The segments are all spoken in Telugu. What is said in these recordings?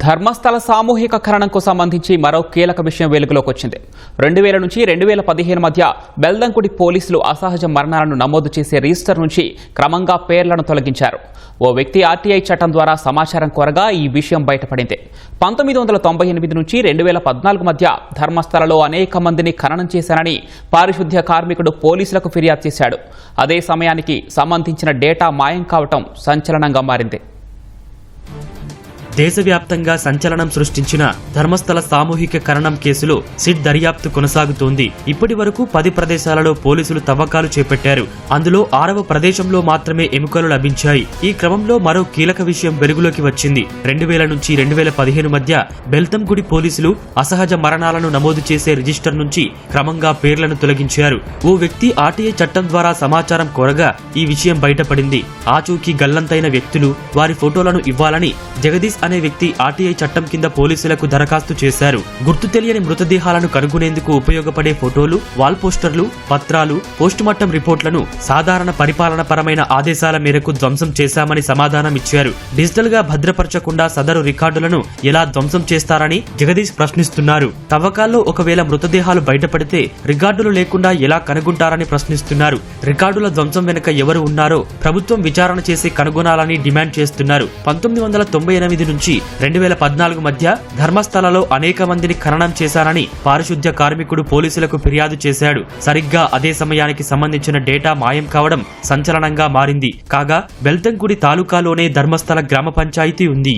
ధర్మస్థల సామూహిక ఖననంకు సంబంధించి మరో కీలక విషయం వెలుగులోకి వచ్చింది. రెండు వేల నుంచి రెండు వేల పదిహేను మధ్య బెల్దంకుడి పోలీసులు అసహజ మరణాలను నమోదు చేసే రిజిస్టర్ నుంచి క్రమంగా పేర్లను తొలగించారు. ఓ వ్యక్తి ఆర్టీఐ చట్టం ద్వారా సమాచారం కోరగా ఈ విషయం బయటపడింది. పంతొమ్మిది వందల తొంభై ఎనిమిది నుంచి రెండు వేల పద్నాలుగు మధ్య ధర్మస్థలలో అనేక మందిని ఖననం చేశానని పారిశుద్ధ్య కార్మికుడు పోలీసులకు ఫిర్యాదు చేశాడు. అదే సమయానికి సంబంధించిన డేటా మాయం కావటం సంచలనంగా మారింది. దేశవ్యాప్తంగా సంచలనం సృష్టించిన ధర్మస్థల సామూహిక కరణం కేసులో సిట్ దర్యాప్తు కొనసాగుతోంది. ఇప్పటి వరకు పది ప్రదేశాలలో పోలీసులు తవ్వకాలు చేపట్టారు. అందులో ఆరవ ప్రదేశంలో మాత్రమే ఎముకలు లభించాయి. ఈ క్రమంలో మరో కీలక విషయం వెలుగులోకి వచ్చింది. రెండు వేల నుంచి రెండు వేల పదిహేను మధ్య బెల్తంగుడి పోలీసులు అసహజ మరణాలను నమోదు చేసే రిజిస్టర్ నుంచి క్రమంగా పేర్లను తొలగించారు. ఓ వ్యక్తి ఆర్టీఐ చట్టం ద్వారా సమాచారం కోరగా ఈ విషయం బయటపడింది. ఆచూకీ గల్లంతైన వ్యక్తులు వారి ఫోటోలను ఇవ్వాలని జగదీష్ అనే వ్యక్తి ఆర్టీఐ చట్టం కింద పోలీసులకు దరఖాస్తు చేశారు. గుర్తు తెలియని మృతదేహాలను కనుగొనేందుకు ఉపయోగపడే ఫోటోలు వాల్ పోస్టర్లు పత్రాలు పోస్టుమార్టం రిపోర్ట్లను సాధారణ పరిపాలన పరమైన ఆదేశాల మేరకు ధ్వంసం చేశామని సమాధానం ఇచ్చారు. డిజిటల్గా భద్రపరచకుండా సదరు రికార్డులను ఎలా ధ్వంసం చేస్తారని జగదీష్ ప్రశ్నిస్తున్నారు. తవ్వకాల్లో ఒకవేళ మృతదేహాలు బయటపడితే రికార్డులు లేకుండా ఎలా కనుగొంటారని ప్రశ్నిస్తున్నారు. రికార్డుల ధ్వంసం వెనుక ఎవరు ఉన్నారో ప్రభుత్వం విచారణ చేసి కనుగొనాలని డిమాండ్ చేస్తున్నారు. పంతొమ్మిది వందల తొంభై ఎనిమిది నుంచి రెండు వేల పద్నాలుగు మధ్య ధర్మస్థలలో అనేక మందిని ఖననం చేశారని పారిశుద్ధ్య కార్మికుడు పోలీసులకు ఫిర్యాదు చేశాడు. సరిగ్గా అదే సమయానికి సంబంధించిన డేటా మాయం కావడం సంచలనంగా మారింది. కాగా బెల్తంకుడి తాలూకాలోనే ధర్మస్థల గ్రామ పంచాయతీ ఉంది.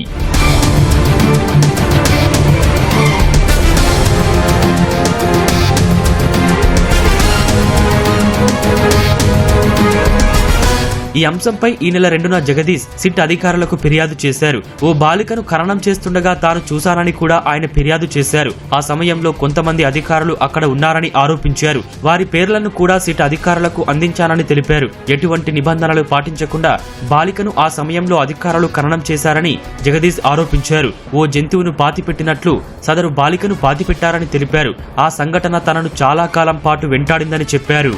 ఈ అంశంపై ఈ నెల రెండున జగదీష్ సిట్ అధికారులకు ఫిర్యాదు చేశారు. ఓ బాలికను ఖననం చేస్తుండగా తాను చూశానని కూడా ఆయన ఫిర్యాదు చేశారు. ఆ సమయంలో కొంతమంది అధికారులు అక్కడ ఉన్నారని ఆరోపించారు. వారి పేర్లను కూడా సిట్ అధికారులకు అందించానని తెలిపారు. ఎటువంటి నిబంధనలు పాటించకుండా బాలికను ఆ సమయంలో అధికారులు ఖననం చేశారని జగదీష్ ఆరోపించారు. ఓ జంతువును పాతిపెట్టినట్లు సదరు బాలికను పాతిపెట్టారని తెలిపారు. ఆ సంఘటన తనను చాలా కాలం పాటు వెంటాడిందని చెప్పారు.